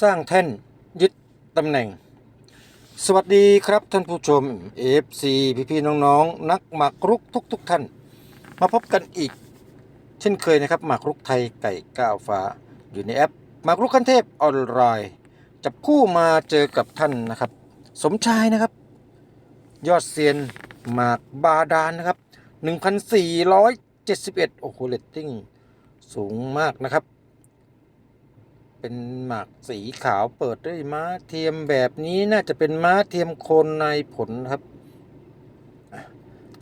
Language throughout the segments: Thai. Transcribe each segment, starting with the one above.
สร้างแท่นยึดตำแหน่ง สวัสดีครับท่านผู้ชม FC พี่ๆน้องๆนักหมากรุกทุกๆทท่าน มาพบกันอีก เช่นเคยนะครับหมากรุกไทยไก่ก้าวฟ้า อยู่ในแอปหมากรุกคันเทพออนไลน์จับคู่มาเจอกับท่านนะครับ สมชายนะครับ ยอดเซียนหมากบาดาลนะครับ 1,471 โอ้โหเรตติ้งสูงมากนะครับ เป็นหมากสีขาวเปิดด้วยม้าเทียมแบบนี้น่าจะเป็นม้าเทียมโคนในผลครับ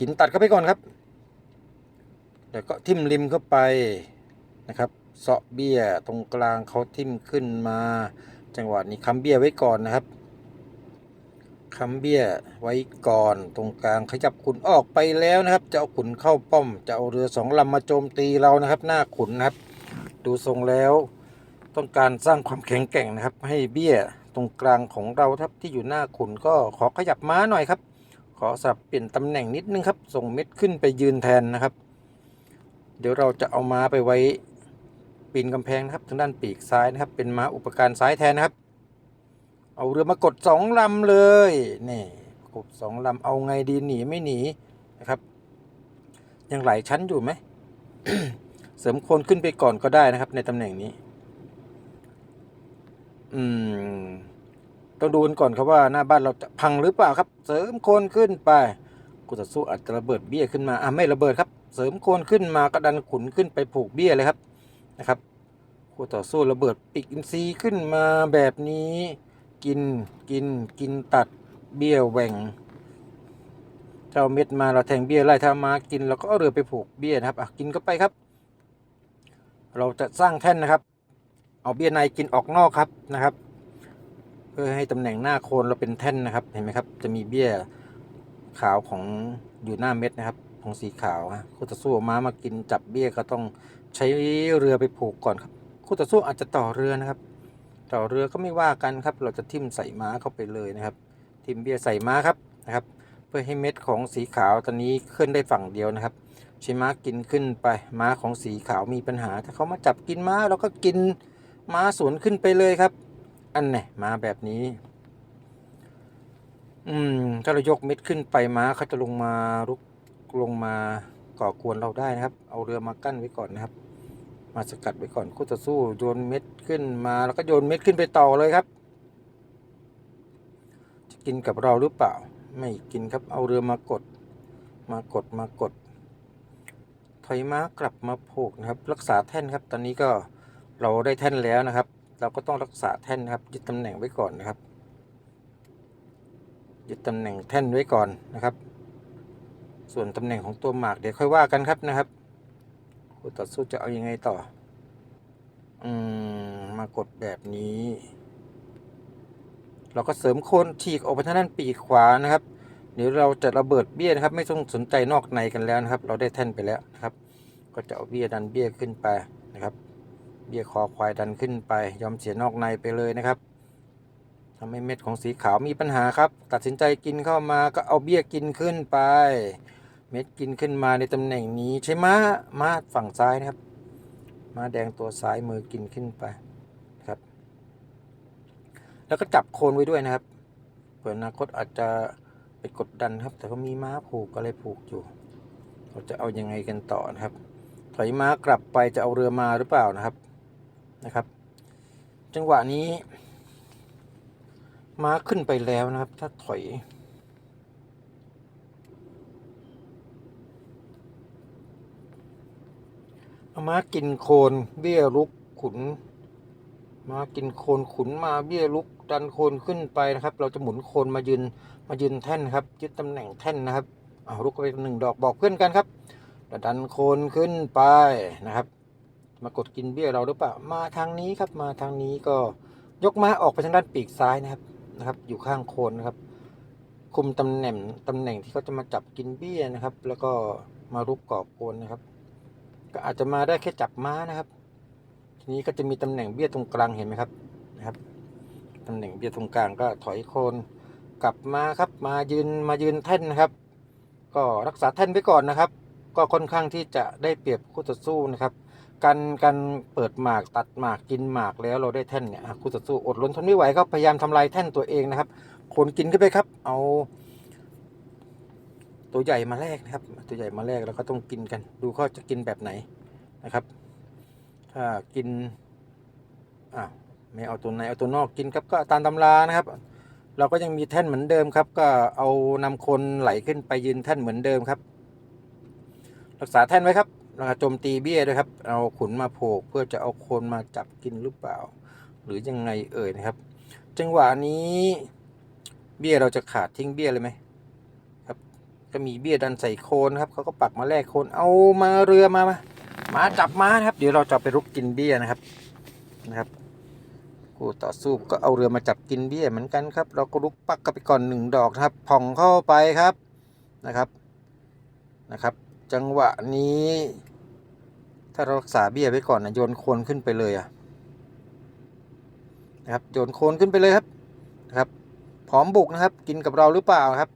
กินตัดเข้าไปก่อนครับ แล้วก็ทิ่มริมเข้าไปนะครับเสาะเบี้ยตรงกลางเขาทิ่มขึ้นมา จังหวะนี้ค้ำเบี้ยไว้ก่อนนะครับค้ำเบี้ยไว้ก่อนตรงกลางขยับขุนออกไปแล้วนะครับ จะเอาขุนเข้าป้อม จะเอาเรือสองลำมาโจมตีเรานะครับ หน้าขุนนะครับ ดูทรงแล้ว ต้องการสร้างความแข็งแกร่งนะครับ ให้เบี้ยตรงกลางของเราครับที่อยู่หน้าขุนก็ขอขยับม้าหน่อยครับ ขอสับเปลี่ยนตำแหน่งนิดนึงครับ ส่งเม็ดขึ้นไปยืนแทนนะครับ เดี๋ยวเราจะเอาม้าไปไว้ปีนกำแพงนะครับทางด้านปีกซ้ายนะครับ เป็นม้าอุปการซ้ายแทนนะครับ เอาเรือมากดสองลำเลยนี่กดสองลำเอาไงดีหนีไม่หนีนะครับ ยังไหลชั้นอยู่ไหมเสริมโคนขึ้นไปก่อนก็ได้นะครับ ในตำแหน่งนี้ อืม ต้องดูกันก่อนครับว่าหน้าบ้านเราจะพังหรือเปล่าครับ เสริมโคนขึ้นไปกูจะสู้อาจจะระเบิดเบี้ยขึ้นมาอะไม่ระเบิดครับ เสริมโคนขึ้นมาก็ดันขุนขึ้นไปผูกเบี้ยเลยครับนะครับคู่ต่อสู้ระเบิดปีกอินทรีย์ขึ้นมาแบบนี้ กินกินกินตัดเบี้ยแหว่ง เจ้าเม็ดมาเราแทงเบี้ยไล่ถ้ามากินเราก็เอาเรือไปผูกเบี้ยนะครับอะกินก็ไปครับ เราจะสร้างแท่นนะครับ เอาเบี้ยในกินออกนอกครับนะครับ เพื่อให้ตำแหน่งหน้าโคนเราเป็นแท่นนะครับ เห็นไหมครับ จะมีเบี้ยขาวของอยู่หน้าเม็ดนะครับ ของสีขาวฮะคู่ต่อสู้ม้ามากินจับเบี้ยก็ต้องใช้เรือไปผูกก่อนครับคู่ต่อสู้อาจจะต่อเรือนะครับ ต่อเรือก็ไม่ว่ากันครับ เราจะทิ่มใส่ม้าเข้าไปเลยนะครับ ทิ่มเบี้ยใส่ม้าครับนะครับ เพื่อให้เม็ดของสีขาวตอนนี้ขึ้นได้ฝั่งเดียวนะครับใช้ม้ากินขึ้นไปม้าของสีขาวมีปัญหา ถ้าเขามาจับกินม้าเราก็กิน ม้าสวนขึ้นไปเลยครับ อันไหนม้าแบบนี้ อืม ถ้าเรายกเม็ดขึ้นไปม้าเขาจะลงมาลุกลงมาก่อกวนเราได้นะครับ เอาเรือมากั้นไว้ก่อนนะครับ มาสกัดไว้ก่อนคู่ต่อสู้โยนเม็ดขึ้นมา แล้วก็โยนเม็ดขึ้นไปต่อเลยครับ จะกินกับเราหรือเปล่า ไม่กินครับ เอาเรือมากด มากดมากดถอยม้ากลับมาโผกนะครับ รักษาแท่นครับ ตอนนี้ก็ เราได้แท่นแล้วนะครับ เราก็ต้องรักษาแท่นนะครับ ยึดตำแหน่งไว้ก่อนนะครับ ยึดตำแหน่งแท่นไว้ก่อนนะครับ ส่วนตำแหน่งของตัวหมากเดี๋ยวค่อยว่ากันครับนะครับคู่ต่อสู้จะเอายังไงต่อ อืมมากดแบบนี้ เราก็เสริมโคนฉีกออกไปทางด้านปีกขวานะครับเดี๋ยวเราจะระเบิดเบี้ยนะครับ ไม่ต้องสนใจนอกในกันแล้วนะครับ เราได้แท่นไปแล้วนะครับ ก็จะเอาเบี้ยดันเบี้ยขึ้นไปนะครับ เบี้ยคอควายดันขึ้นไป ยอมเสียนอกในไปเลยนะครับทำให้เม็ดของสีขาวมีปัญหาครับ ตัดสินใจกินเข้ามาก็เอาเบี้ยกินขึ้นไป เม็ดกินขึ้นมาในตำแหน่งนี้ใช่ม้าม้าฝั่งซ้ายนะครับ มาแดงตัวซ้ายมือกินขึ้นไปครับ แล้วก็จับโคนไว้ด้วยนะครับเผื่ออนาคตอาจจะไปกดดันครับ แต่ก็มีม้าผูกอะไรผูกอยู่ เราจะเอายังไงกันต่อนะครับ ถอยม้ากลับไปจะเอาเรือมาหรือเปล่านะครับ นะครับ จังหวะนี้ม้าขึ้นไปแล้วนะครับ ถ้าถอย ม้ากินโคนเบี้ยลุกขุนมากินโคนขุนมาเบี้ยลุกดันโคนขึ้นไปนะครับ เราจะหมุนโคนมายืนมายืนแท่นครับยึดตำแหน่งแท่นนะครับเอาลุกไปหนึ่งดอกบอกเพื่อนกันครับดันโคนขึ้นไปนะครับ มากดกินเบี้ยเราหรือเปล่ามาทางนี้ครับมาทางนี้ก็ยกม้าออกไปทางด้านปีกซ้ายนะครับนะครับ อยู่ข้างโคนนะครับ คุมตำแหน่งตำแหน่งที่เขาจะมาจับกินเบี้ยนะครับ แล้วก็มารุกกอบโคนนะครับ ก็อาจจะมาได้แค่จับม้านะครับ ทีนี้ก็จะมีตำแหน่งเบี้ยตรงกลางเห็นไหมครับนะครับตำแหน่งเบี้ยตรงกลางก็ถอยโคนกลับมาครับ มายืนมายืนแท่นนะครับ ก็รักษาแท่นไว้ก่อนนะครับ ก็ค่อนข้างที่จะได้เปรียบคู่ต่อสู้นะครับ การการเปิดหมากตัดหมากกินหมากแล้วเราได้แท่นเนี่ยอะคู่ต่อสู้อดรนทนไม่ไหวครับพยายามทำลายแท่นตัวเองนะครับคนกินขึ้นไปครับ เอา ตัวใหญ่มาแลกนะครับ ตัวใหญ่มาแลกแล้วก็ต้องกินกัน ดูเขาจะกินแบบไหนนะครับ ถ้ากินอะไม่เอาตัวไหนเอาตัวนอกกินครับก็ตามตำรานะครับ เราก็ยังมีแท่นเหมือนเดิมครับ ก็เอานำคนไหลขึ้นไปยืนแท่นเหมือนเดิมครับ รักษาแท่นไว้ครับ โจมตีเบี้ยด้วยครับ เอาขุนมาโผกเพื่อจะเอาคนมาจับกินหรือเปล่า หรือยังไงเอ่ยนะครับ จังหวะนี้เบี้ยเราจะขาดทิ้งเบี้ยเลยไหมครับก็มีเบี้ยดันใส่โคนครับเขาก็ปักมาแลกโคนเอามาเรือมามามาจับมาครับ เดี๋ยวเราจะไปรุกกินเบี้ยนะครับนะครับกูต่อสู้ก็เอาเรือมาจับกินเบี้ยเหมือนกันครับ เราก็ลุกปักกันไปก่อนหนึ่งดอกครับผ่องเข้าไปครับนะครับนะครับ จังหวะนี้ ถ้าเรารักษาเบี้ยไว้ก่อนนะโยนโคนขึ้นไปเลยอะนะครับโยนโคนขึ้นไปเลยครับนะครับพร้อมบุกนะครับ กินกับเราหรือเปล่าครับ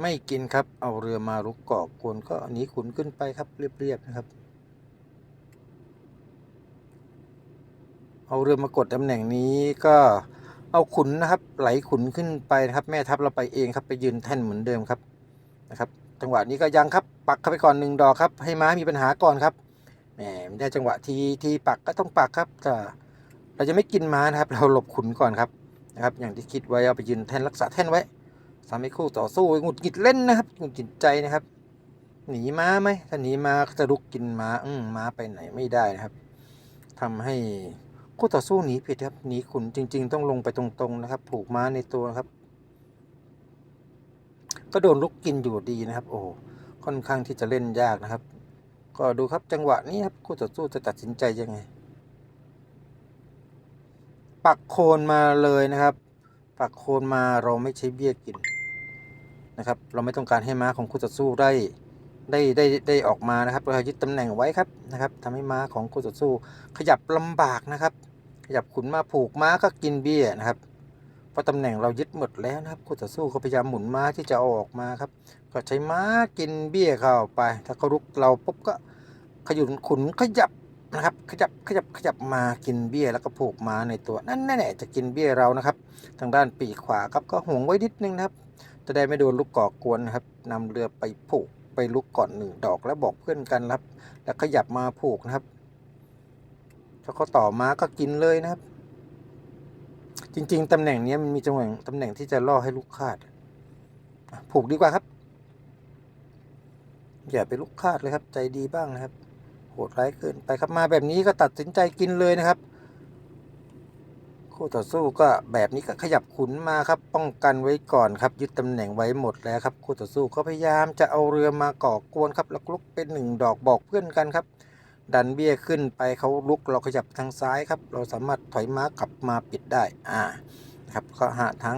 ไม่กินครับเอาเรือมารุกเกาะกวนก็หนีขุนขึ้นไปครับเรียบๆนะครับ เอาเรือมากดตำแหน่งนี้ก็ เอาขุนนะครับ ไหลขุนขึ้นไปนะครับ แม่ทัพเราไปเองครับไปยืนแท่นเหมือนเดิมครับนะครับ จังหวะนี้ก็ยังครับปักเข้าไปก่อนหนึ่งดอกครับ ให้ม้ามีปัญหาก่อนครับแหมไม่ได้จังหวะทีทีปักก็ต้องปักครับแต่เราจะไม่กินม้านะครับ เราหลบขุนก่อนครับนะครับอย่างที่คิดไว้เอาไปยืนแท่นรักษาแท่นไว้ทำให้คู่ต่อสู้หงุดหงิดเล่นนะครับหงุดหงิดใจนะครับหนีม้าไหมถ้าหนีม้าจะลุกกินม้าอืมม้าไปไหนไม่ได้นะครับทำให้ คู่ต่อสู้หนีผิดครับหนีขุนจริง ๆ ต้องลงไปตรงๆนะครับ ผูกม้าในตัวครับ ก็โดนลุกกินอยู่ดีนะครับ โอ้ค่อนข้างที่จะเล่นยากนะครับ ก็ดูครับจังหวะนี้ครับคู่ต่อสู้จะตัดสินใจยังไง ปักโคนมาเลยนะครับ ปักโคนมาเราไม่ใช้เบี้ยกินนะครับ เราไม่ต้องการให้ม้าของคู่ต่อสู้ได้ได้ได้ได้ออกมานะครับเรายึดตำแหน่งไว้ครับนะครับทำให้ม้าของคู่ต่อสู้ขยับลำบากนะครับ ยับขุนมาผูกม้าก็กินเบี้ยนะครับเพราะตำแหน่งเรายึดหมดแล้วนะครับคู่ต่อสู้ก็พยายามหมุนม้าที่จะเอาออกมาครับ ก็ใช้ม้ากินเบี้ยเข้าไป ถ้าเขารุกเราปุ๊บก็ขยุนขุนขยับนะครับ ขยับขยับขยับมากินเบี้ยแล้วก็ผูกม้าในตัวนั่นแน่ๆจะกินเบี้ยเรานะครับ ทางด้านปีกขวาครับก็ห่วงไว้นิดนึงนะครับ จะได้ไม่โดนลูกก่อกวนนะครับนำเรือไปผูกไปลุกก่อนหนึ่งดอกแล้วบอกเพื่อนกันครับ แล้วขยับมาผูกนะครับ ถ้าเขาต่อมาก็กินเลยนะครับ จริง ๆตำแหน่งนี้มันมีจังหวะตำแหน่งที่จะล่อให้ลูกคาดผูกดีกว่าครับ อย่าไปลุกคาดเลยครับ ใจดีบ้างนะครับ โหดร้ายเกินไปครับมาแบบนี้ก็ตัดสินใจกินเลยนะครับคู่ต่อสู้ก็แบบนี้ก็ขยับขุนมาครับ ป้องกันไว้ก่อนครับยึดตำแหน่งไว้หมดแล้วครับคู่ต่อสู้ก็พยายามจะเอาเรือมาก่อกวนครับแล้วลุกเป็นหนึ่งดอกบอกเพื่อนกันครับ ดันเบี้ยขึ้นไปเขาลุกเราขยับทางซ้ายครับ เราสามารถถอยม้ากลับมาปิดได้อ่านะครับก็หาทาง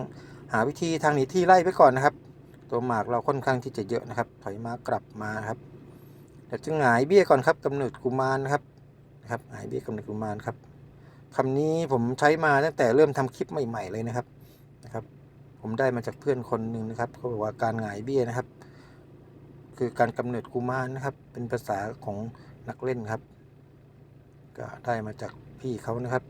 หาวิธีทางหนีที่ไล่ไปก่อนนะครับ ตัวหมากเราค่อนข้างที่จะเยอะนะครับ ถอยม้ากลับมาครับเดี๋ยวจะหงายเบี้ยก่อนครับกำเนิดกุมารนะครับนะครับหงายเบี้ยกำเนิดกุมารครับคำนี้ผมใช้มาตั้งแต่เริ่มทำคลิปใหม่ ๆเลยนะครับนะครับ ผมได้มาจากเพื่อนคนหนึ่งนะครับเขาบอกว่าการหงายเบี้ยนะครับ คือการกำเนิดกุมารนะครับ เป็นภาษาของ นักเล่นครับ ก็ได้มาจากพี่เขานะครับ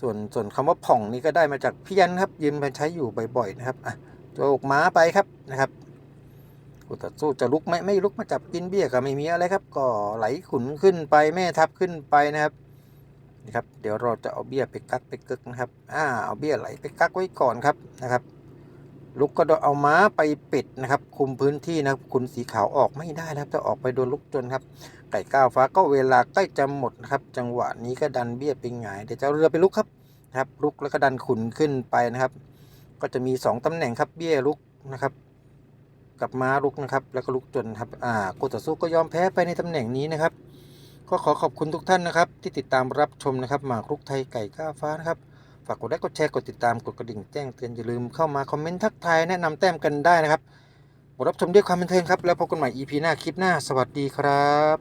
ส่วนส่วนคำว่าผ่องนี่ก็ได้มาจากพี่ยันครับ ยืมไปใช้อยู่บ่อยๆนะครับอะโจกม้าไปครับนะครับกูต่อสู้จะลุกไหมไม่ลุกมาจับกินเบี้ยก็ไม่มีอะไรครับ ก็ไหลขุนขึ้นไปแม่ทับขึ้นไปนะครับนี่ครับ เดี๋ยวเราจะเอาเบี้ยไปกักไปกึกนะครับ อ่าเอาเบี้ยไหลไปกักไว้ก่อนครับนะครับ ลุกก็เอาม้าไปปิดนะครับ คุมพื้นที่นะครับคุณสีขาวออกไม่ได้นะครับถ้าออกไปโดนลุกจนครับ ไก่ก้าวฟ้าก็เวลาใกล้จะหมดนะครับ จังหวะนี้ก็ดันเบี้ยไปหงายเดี๋ยวจะเอาเรือไปลุกครับนะครับลุกแล้วก็ดันขุนขึ้นไปนะครับ ก็จะมี 2ตำแหน่งครับเบี้ยลุกนะครับ กับม้าลุกนะครับ แล้วก็ลุกจนครับอ่ากูต่อสู้ก็ยอมแพ้ไปในตำแหน่งนี้นะครับ ก็ขอขอบคุณทุกท่านนะครับ ที่ติดตามรับชมนะครับหมากรุกไทยไก่ก้าวฟ้านะครับ ฝากกดไลค์กดแชร์กดติดตามกดกระดิ่งแจ้งเตือนอย่าลืมเข้ามาคอมเมนต์ทักทายแนะนำแต้มกันได้นะครับกดรับชมด้วยความบันเทิงครับ แล้วพบกันใหม่ EP หน้าคลิปหน้าสวัสดีครับ